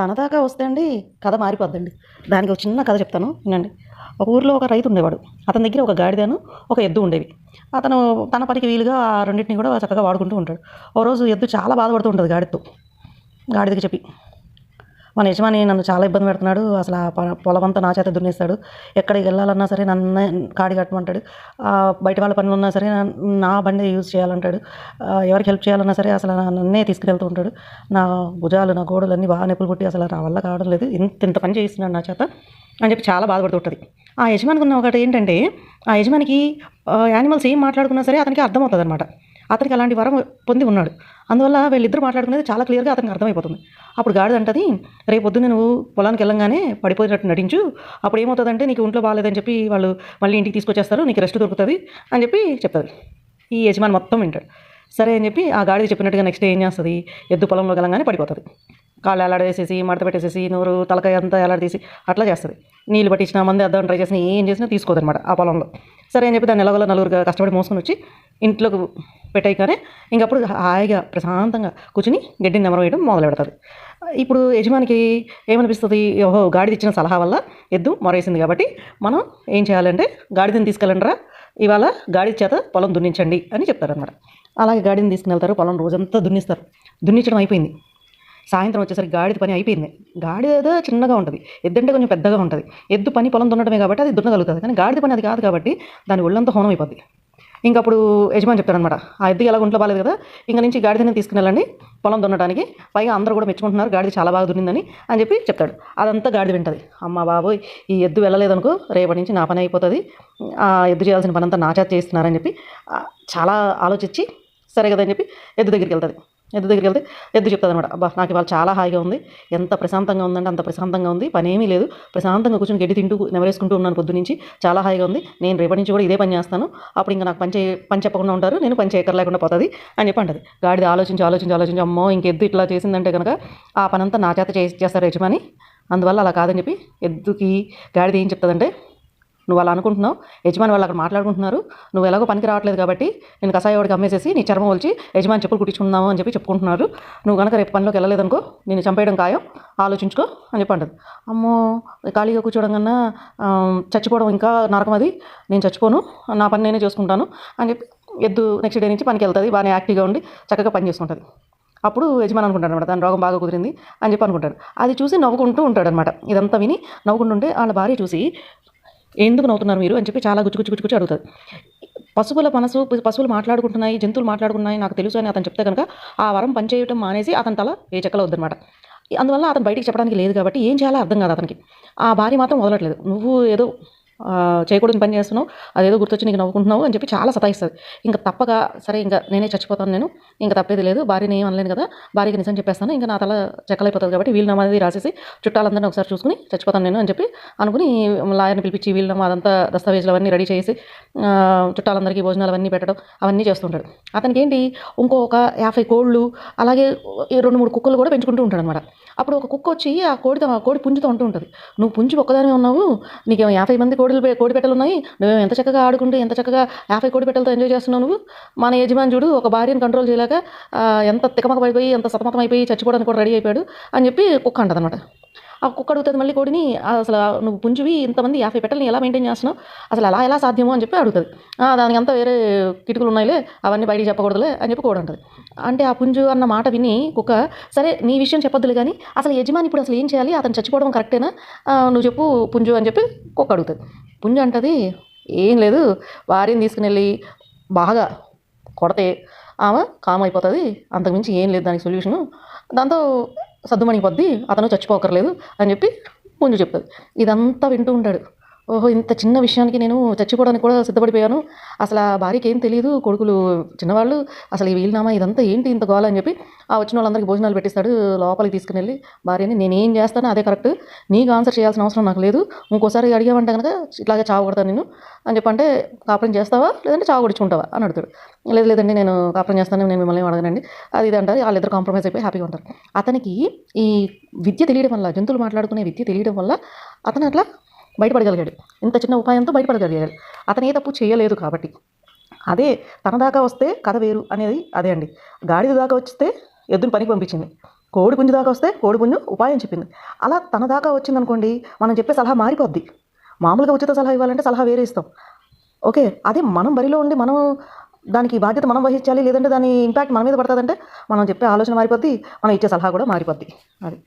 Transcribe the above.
తన దాకా వస్తే అండి కథ మారిపోద్దండి. దానికి ఒక చిన్న కథ చెప్తాను వినండి. ఒక ఊర్లో ఒక రైతు ఉండేవాడు. అతని దగ్గర ఒక గాడిదను ఒక ఎద్దు ఉండేవి. అతను తన పనికి వీలుగా ఆ రెండింటిని కూడా చక్కగా వాడుకుంటూ ఉంటాడు. ఓ రోజు ఎద్దు చాలా బాధపడుతూ ఉంటుంది గాడితో గాడిదకి చెప్పి మన యజమాని నన్ను చాలా ఇబ్బంది పెడుతున్నాడు. అసలు ఆ పొలమంతా నా చేత దున్నేస్తాడు. ఎక్కడికి వెళ్ళాలన్నా సరే నన్ను కాడి కట్టమంటాడు. బయట వాళ్ళ పనులు ఉన్నా సరే నా- నా బండి యూజ్ చేయాలంటాడు. ఎవరికి హెల్ప్ చేయాలన్నా సరే అసలు నా- నన్నే తీసుకెళ్తూ ఉంటాడు. నా భుజాలు నా గోడలు అన్నీ బాగా నొప్పులు పుట్టి అసలు నా వల్ల కావడం లేదు. ఇంత ఇంత పని చేయిస్తున్నాడు నా చేత అని చెప్పి చాలా బాధపడుతుంటుంది ఆ యజమానికి ఉన్న ఒకటి ఏంటంటే ఆ యజమానికి యానిమల్స్ ఏం మాట్లాడుకున్నా సరే అతనికి అర్థమవుతుంది అనమాట అతనికి అలాంటి వరం పొంది ఉన్నాడు. అందువల్ల వీళ్ళిద్దరు మాట్లాడుకునేది చాలా క్లియర్గా అతనికి అర్థమైపోతుంది. అప్పుడు గాడిద అంటది రేపు పొద్దున్న నువ్వు పొలానికి వెళ్ళంగానే పడిపోయినట్టు నటించు. అప్పుడు ఏమవుతుందంటే నీకు ఒంట్లో బాగాలేదని చెప్పి వాళ్ళు మళ్ళీ ఇంటికి తీసుకొచ్చేస్తారు నీకు రెస్ట్ దొరుకుతుంది అని చెప్పి చెప్తుంది. ఈ యజమాని మొత్తం వింటాడు. సరే అని చెప్పి ఆ గాడిద చెప్పినట్టుగా నెక్స్ట్ ఏం చేస్తుంది? ఎద్దు పొలంలో వెళ్ళంగానే పడిపోతుంది. కాళ్ళు ఎలాడేసేసి మడత పెట్టేసేసి నోరు తలకాయ అంతా ఎలాడదీసి అట్లా చేస్తుంది. నీళ్ళు పట్టించిన మంది అద్దం ట్రై చేసినా ఏం చేసినా తీసుకోదన్నమాట ఆ పొలంలో. సరే అని చెప్పి దాన్ని ఎలాగోలా నలుగురు కష్టపడి మోసుకొని వచ్చి ఇంట్లోకి పెట్టాయికానే ఇంకప్పుడు హాయిగా ప్రశాంతంగా కూర్చుని గడ్డిని నెమరు వేయడం మొదలు పెడతారు ఇప్పుడు యజమానికి ఏమనిపిస్తుంది? ఓహో గాడిద ఇచ్చిన సలహా వల్ల ఎద్దు మొరేసింది కాబట్టి మనం ఏం చేయాలంటే గాడిదని తీసుకెళ్ళండిరా ఇవాళ గాడి చేత పొలం దున్నించండి అని చెప్తారనమాట అలాగే గాడిని తీసుకుని వెళ్తారు పొలం రోజంతా దున్నిస్తారు. దున్నించడం అయిపోయింది. సాయంత్రం వచ్చేసరికి గాడిద పని అయిపోయింది. గాడిద చిన్నగా ఉంటుంది. ఎద్దంటే కొంచెం పెద్దగా ఉంటుంది. ఎద్దు పని పొలం దున్నడమే కాబట్టి అది దున్నగలుగుతుంది. కానీ గాడిద పని అది కాదు కాబట్టి దాని ఒళ్ళంతా హోనం అయిపోద్ది. ఇంకప్పుడు యజమాని చెప్తారనమాట ఆ ఎద్దు ఎలా ఒంట్లో బాలేదు కదా ఇంకా నుంచి గాడిదని తీసుకుని పొలం దున్నడానికి పైగా అందరూ కూడా మెచ్చుకుంటున్నారు గాడిద చాలా బాగా దున్నిందని అని చెప్పి చెప్తాడు. అదంతా గాడిద వింటుంది. అమ్మ బాబోయ్ ఈ ఎద్దు వెళ్ళలేదనుకో రేపటి నుంచి నా పని అయిపోతుంది ఆ ఎద్దు చేయాల్సిన పనంతా అంతా నా చేత చేస్తున్నారని చెప్పి చాలా ఆలోచించి సరే కదా అని చెప్పి ఎద్దు దగ్గరికి వెళ్తుంది. ఎద్దు దగ్గరికి వెళ్తే ఎద్దు చెప్తుంది అనమాట అబ్బా నాకు ఇవాళ చాలా హాయిగా ఉంది ఎంత ప్రశాంతంగా ఉందంటే అంత ప్రశాంతంగా ఉంది పని ఏమీ లేదు ప్రశాంతంగా కూర్చొని గడ్డి తింటూ నెమరేసుకుంటూ ఉన్నాను పొద్దు నుంచి చాలా హాయిగా ఉంది నేను రేపటి నుంచి కూడా ఇదే పని చేస్తాను అప్పుడు ఇంకా నాకు పని చే పని చెప్పకుండా ఉంటారు నేను పని చేయకర్లేకుండా పోతుంది అని చెప్పి అంటది. గాడిద ఆలోచించి ఆలోచించి ఆలోచించి అమ్మో ఇంకెద్దు ఇట్లా చేసిందంటే కనుక ఆ పనంతా నా చేత చేసి చేస్తారు యజమాని అందువల్ల అలా కాదని చెప్పి ఎద్దుకి గాడిది ఏం చెప్తుందంటే నువ్వు అలా అనుకుంటున్నావు యజమాని వాళ్ళు అక్కడ మాట్లాడుకుంటున్నారు నువ్వు ఎలాగో పనికి రావట్లేదు కాబట్టి నేను కషాయవాడికి అమ్మేసేసి నీ చర్మం వచ్చి యజమాని చెప్పులు కుట్టించుకుందాము అని చెప్పి చెప్పుకుంటున్నారు. నువ్వు కనుక రేపు పనిలోకి వెళ్ళలేదనుకో నేను చంపేయడం ఖాయం ఆలోచించుకో అని చెప్పి అంటది. అమ్మో ఖాళీగా కూర్చోవడం కన్నా చచ్చిపోవడం ఇంకా నరకం అది. నేను చచ్చిపోను నా పని నేనే చేసుకుంటాను అని చెప్పి ఎద్దు నెక్స్ట్ డే నుంచి పనికి వెళ్తుంది బాగానే యాక్టివ్గా ఉండి చక్కగా పని చేసుకుంటుంది అప్పుడు యజమాని అనుకుంటాడు అనమాట దాని రోగం బాగా కుదిరింది అని చెప్పి అనుకుంటాడు. అది చూసి నవ్వుకుంటూ ఉంటాడు అనమాట ఇదంతా విని నవ్వుకుంటుంటే వాళ్ళ భార్య చూసి ఎందుకు నవ్వుతున్నారు మీరు అని చెప్పి చాలా గుచ్చి గుచ్చు గుచ్చి అడుగుతుంది పశువుల మనసు పశువులు మాట్లాడుకుంటున్నాయి జంతువులు మాట్లాడుకున్నాయి నాకు తెలుసు అని అతను చెప్తే కనుక ఆ వరం పనిచేయటం మానేసి అతని తల ఏ చెక్కలో వద్దనమాట అందువల్ల అతను బయటికి చెప్పడానికి లేదు కాబట్టి ఏం చేయాలో అర్థం కాదు అతనికి. ఆ భార్య మాత్రం వదలట్లేదు. నువ్వు ఏదో చేయకూడని పని చేస్తున్నావు అదేదో గుర్తొచ్చి నీకు నవ్వుకుంటున్నావు అని చెప్పి చాలా సతాయిస్తుంది. ఇంకా తప్పక సరే ఇంకా నేనే చచ్చిపోతాను నేను ఇంకా తప్పేది లేదు భార్యని ఏం అనలేను కదా భార్యకి నిజం చెప్పేస్తాను ఇంకా నా తల చెక్కలైపోతుంది కాబట్టి వీలునామా అది రాసేసి చుట్టాలందరినీ ఒకసారి చూసుకుని చచ్చిపోతాను నేను అని చెప్పి అనుకుని లాయర్ని పిలిపించి వీలునామా అదంతా దస్తావేజులు అవన్నీ రెడీ చేసి చుట్టాలందరికీ భోజనాలు అవన్నీ పెట్టడం అవన్నీ చేస్తుంటాడు అతనికి ఏంటి ఇంకొక యాభై కోళ్ళు అలాగే ఈ రెండు మూడు కుక్కలు కూడా పెంచుకుంటూ ఉంటాడు అనమాట అప్పుడు ఒక కుక్క వచ్చి ఆ కోడితో ఆ కోడి పుంజుతో ఉంటూ ఉంటుంది. నువ్వు పుంజు ఒక్కదానే ఉన్నావు నీకేమో యాభై మంది కోడిలు కోడి పెట్టలు ఉన్నాయి నువ్వు ఎంత చక్కగా ఆడుకుంటూ ఎంత చక్కగా యాభై కోడి పెట్టలతో ఎంజాయ్ చేస్తున్నావు నువ్వు? మన యజమాని చూడు ఒక భార్యను కంట్రోల్ చేయలేక ఎంత తికమక అయిపోయి ఎంత సతమతం అయిపోయి చచ్చిపోవడానికి కూడా రెడీ అయిపోయాడు అని చెప్పి కుక్క అంటదన్నమాట. ఆ కుక్క అడుగుతుంది మళ్ళీ కోడిని అసలు నువ్వు పుంజువి ఇంతమంది యాభై పెట్టెల్ని ఎలా మెయింటైన్ చేస్తున్నావు? అసలు అలా ఎలా సాధ్యమో అని చెప్పి అడుగుతుంది. "ఆ, దానికి అంతా వేరే కిటుకులు ఉన్నాయిలే అవన్నీ బయటికి చెప్పకూడదులే అని చెప్పి కోడి అంటది అంటే ఆ పుంజు అన్న మాట విని కుక్క సరే నీ విషయం చెప్పొద్దులే కానీ అసలు యజమాని ఇప్పుడు అసలు ఏం చేయాలి? అతను చచ్చిపోవడం కరెక్టేనా? నువ్వు చెప్పు పుంజు అని చెప్పి కుక్క అడుగుతుంది. పుంజు అంటది ఏం లేదు వారిని తీసుకుని వెళ్ళి బాగా కొడితే ఆమె కామ్ అయిపోతుంది అంతకుమించి ఏం లేదు దానికి సొల్యూషను. దాంతో సద్దుమణిపోద్ది అతను చచ్చిపోకర్లేదు అని చెప్పి ముందు చెప్తుంది. ఇదంతా వింటూ ఉంటాడు. ఓహో ఇంత చిన్న విషయానికి నేను చచ్చిపోవడానికి కూడా సిద్ధపడిపోయాను. అసలు ఆ భార్యకి ఏం తెలియదు కొడుకులు చిన్నవాళ్ళు అసలు ఈ వీలునామా ఇదంతా ఏంటి ఇంత గోల అని చెప్పి ఆ వచ్చిన వాళ్ళందరికీ భోజనాలు పెట్టిస్తాడు లోపలికి తీసుకుని వెళ్ళి భార్యని నేను ఏం చేస్తానో అదే కరెక్ట్ నీకు ఆన్సర్ చేయాల్సిన అవసరం నాకు లేదు ఇంకోసారి అడిగామంటే కనుక ఇట్లాగే చావకూడతాను నేను అని చెప్పంటే కాపురం చేస్తావా? లేదంటే చావు కొడుచుకుంటావా అని అడుగుతాడు. లేదు లేదండి నేను కాపురం చేస్తాను నేను మిమ్మల్ని అడగనండి అది ఇది అంటారు. వాళ్ళిద్దరు కాంప్రమైజ్ అయిపోయి హ్యాపీగా ఉంటారు. అతనికి ఈ విద్య తెలియడం వల్ల జంతువులు మాట్లాడుకునే విద్య తెలియడం వల్ల అతను అట్లా బయటపడగలిగాడు. ఇంత చిన్న ఉపాయంతో బయటపడగలిగాడు. అతను ఏ తప్పు చేయలేదు కాబట్టి. అదే తన దాకా వస్తే కథ వేరు అనేది అదే అండి. గాడిద దాకా వస్తే ఎద్దును పనికి పంపించింది. కోడి పుంజు దాకా వస్తే కోడి పుంజు ఉపాయం చెప్పింది. అలా తన దాకా వచ్చిందనుకోండి మనం చెప్పే సలహా మారిపోద్ది. మామూలుగా ఉచిత సలహా ఇవ్వాలంటే సలహా వేరే ఇస్తాం. ఓకే అదే మనం బరిలో ఉండి మనం దానికి బాధ్యత మనం వహించాలి లేదంటే దాని ఇంపాక్ట్ మన మీద పడుతుందంటే మనం చెప్పే ఆలోచన మారిపోద్ది మనం ఇచ్చే సలహా కూడా మారిపోద్ది. అది.